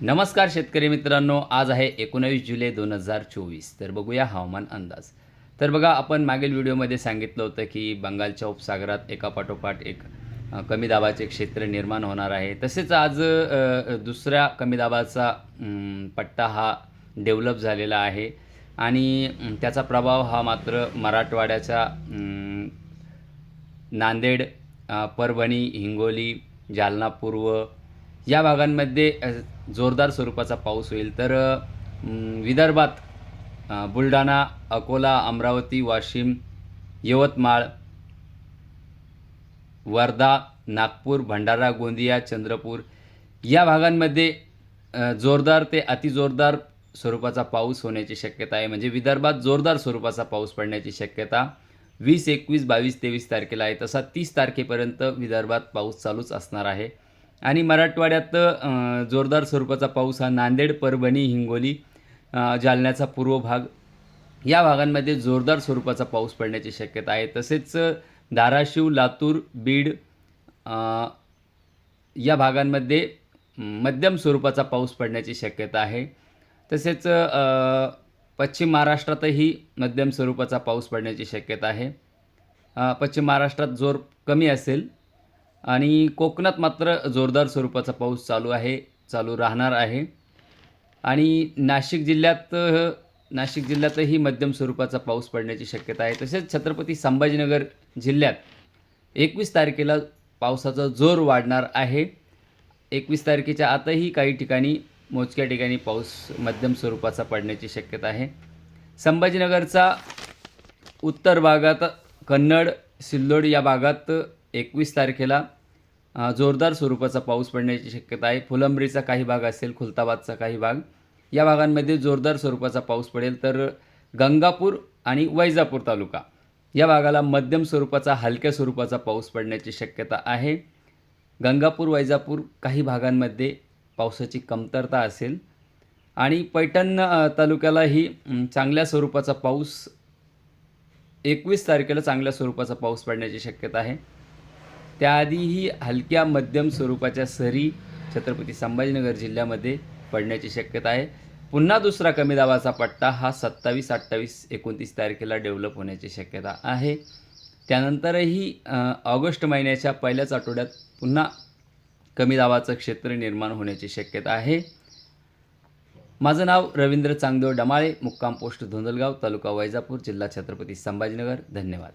नमस्कार शेतकरी मित्रांनो आज आहे एकोणावीस जुलै दोन हजार चोवीस. तर बघूया हवामान अंदाज. तर बघा आपण मागील व्हिडिओमध्ये सांगितलं होतं की बंगालच्या उपसागरात एकापाठोपाठ एक कमी दाबाचे क्षेत्र निर्माण होणार आहे. तसेच आज दुसऱ्या कमी दाबाचा पट्टा हा डेव्हलप झालेला आहे. आणि त्याचा प्रभाव हा मात्र मराठवाड्याच्या नांदेड परभणी हिंगोली जालना पूर्व या भागांमध्ये जोरदार स्वरूपाचा पाऊस होईल. तर विदर्भात बुलढाणा अकोला अमरावती वाशिम यवतमाळ वर्धा नागपूर भंडारा गोंदिया चंद्रपूर या भागांमध्ये जोरदार ते अतिजोरदार स्वरूपाचा पाऊस होण्याची शक्यता आहे. म्हणजे विदर्भात जोरदार स्वरूपाचा पाऊस पडण्याची शक्यता वीस एकवीस बावीस तेवीस तारखेला आहे. तसा तीस तारखेपर्यंत विदर्भात पाऊस चालूच असणार आहे. आणि मराठवाड्यात जोरदार स्वरूपाचा पाऊस हा नांदेड परभणी हिंगोली जालन्याचा पूर्व भाग या भागांमध्ये जोरदार स्वरूपाचा पाऊस पडण्याची शक्यता आहे. तसेच धाराशिव लातूर बीड या भागांमध्ये मध्यम स्वरूपाचा पाऊस पडण्याची शक्यता आहे. तसेच पश्चिम महाराष्ट्रातही मध्यम स्वरूपाचा पाऊस पडण्याची शक्यता आहे. पश्चिम महाराष्ट्रात जोर कमी असेल आणि कोकणात मात्र जोरदार स्वरूपाचा पाऊस चालू आहे चालू राहणार आहे. आणि नाशिक जिल्ह्यात नाशिक जिल्ह्यातही मध्यम स्वरूपाचा पाऊस पडण्याची शक्यता आहे. तसेच छत्रपती संभाजीनगर जिल्ह्यात एकवीस तारखेला पावसाचा जोर वाढणार आहे. एकवीस तारखेच्या आतही काही ठिकाणी मोजक्या ठिकाणी पाऊस मध्यम स्वरूपाचा पडण्याची शक्यता आहे. संभाजीनगरचा उत्तर भागात कन्नड सिल्लोड या भागात एकवीस तारखेला जोरदार स्वरूपाचा पाऊस पडण्याची शक्यता आहे. फुलंब्रीचा काही भाग असेल खुलताबादचा काही भाग. या भागांमध्ये जोरदार स्वरूपाचा पाऊस पडेल तर गंगापूर आणि वैजापूर तालुका. या भागाला मध्यम स्वरूपाचा हलक्या स्वरूपाचा पाऊस पडण्याची शक्यता आहे. गंगापूर वैजापूर काही भागांमध्ये पावसाची कमतरता असेल. आणि पैठण तालुक्यालाही चांगल्या स्वरूपाचा पाऊस एकवीस तारखेला चांगल्या स्वरूपाचा पाऊस पडण्याची शक्यता आहे. त्याआधीही हलक्या मध्यम स्वरूपाच्या सरी छत्रपती संभाजीनगर जिल्ह्यामध्ये पडण्याची शक्यता आहे. पुन्हा दुसरा कमी दाबाचा पट्टा हा सत्तावीस अठ्ठावीस एकोणतीस तारखेला डेव्हलप होण्याची शक्यता आहे. त्यानंतरही ऑगस्ट महिन्याच्या पहिल्याच आठवड्यात पुन्हा कमी दाबाचं क्षेत्र निर्माण होण्याची शक्यता आहे. माझं नाव रवींद्र चांगदेव डमाळे मुक्काम पोस्ट धोंदलगाव तालुका वैजापूर जिल्हा छत्रपती संभाजीनगर. धन्यवाद.